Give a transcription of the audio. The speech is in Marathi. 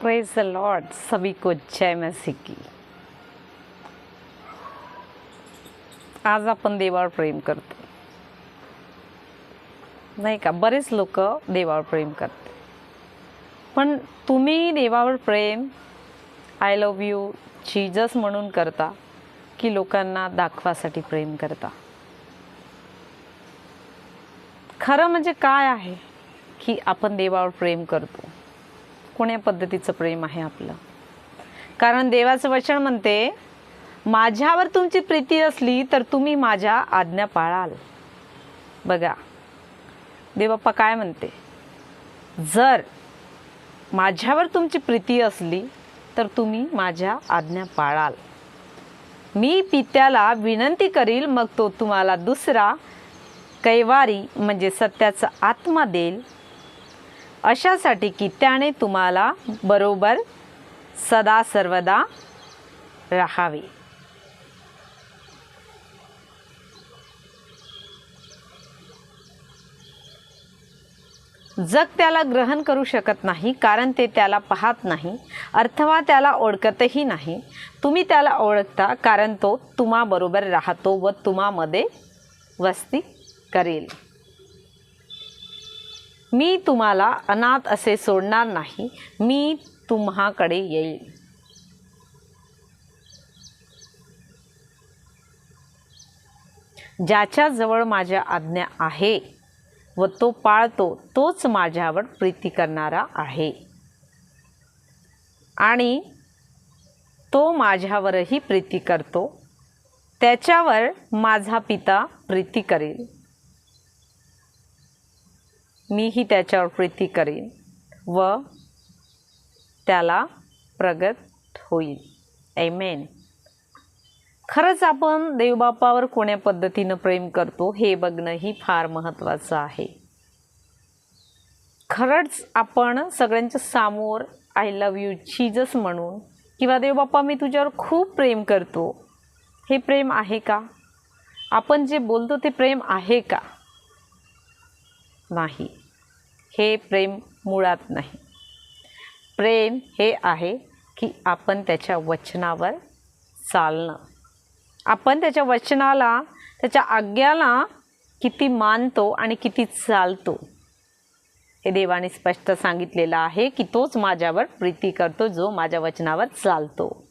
प्रेज द लॉर्ड सभी को जय मसी की। आज आपण देवावर प्रेम करतो। नाही का? बरेच लोक देवावर प्रेम करते पण तुम्ही देवावर प्रेम आय लव यू जीजस म्हणून करता की लोकांना दाखवासाठी प्रेम करता? खरं म्हणजे काय आहे की आपण देवावर प्रेम करतो? कोण्या पद्धतीचं प्रेम आहे आपलं. कारण देवाचं वचन म्हणते माझ्यावर तुमची प्रीती असली तर तुम्ही माझ्या आज्ञा पाळाल. बघा देवप्पा काय म्हणते? जर माझ्यावर तुमची प्रीती असली तर तुम्ही माझ्या आज्ञा पाळाल. मी पित्याला विनंती करील मग तो तुम्हाला दुसरा कैवारी म्हणजे सत्याचा आत्मा देईल. अशासाठी की त्याने तुम्हाला बरोबर सदा सर्वदा राहावे. जग त्याला ग्रहण करू शकत नाही कारण ते त्याला पाहत नाही अथवा त्याला ओळखतही नाही. तुम्ही त्याला ओळखता कारण तो तुम्हाबरोबर राहतो व तुम्हामध्ये वस्ती करेल. मी तुम्हाला अनाथ असे सोडणार नाही. मी तुम्हाकडे येईल ज्याच्याजवळ माझ्या आज्ञा आहे व तो पाळतो तोच माझ्यावर प्रीती करणारा आहे. आणि तो माझ्यावरही प्रीती करतो त्याच्यावर माझा पिता प्रीती करेल. मीही त्याच्यावर प्रीती करीन व त्याला प्रगत होईल ऐमेन खरंच आपण देवबापावर कोण्या पद्धतीनं प्रेम करतो हे बघणंही फार महत्त्वाचं आहे. खरंच आपण सगळ्यांच्या समोर आय लव्ह यू चीजच म्हणून किंवा देवबाप्पा मी तुझ्यावर खूप प्रेम करतो हे प्रेम आहे का? आपण जे बोलतो ते प्रेम आहे का? नाही. हे प्रेम मुळात नाही. प्रेम हे आहे की आपण त्याच्या वचनावर चालणं. आपण त्याच्या वचनाला त्याच्या आज्ञाला किती मानतो आणि किती चालतो. हे देवाने स्पष्ट सांगितलेलं आहे की तोच माझ्यावर प्रीती करतो जो माझ्या वचनावर चालतो.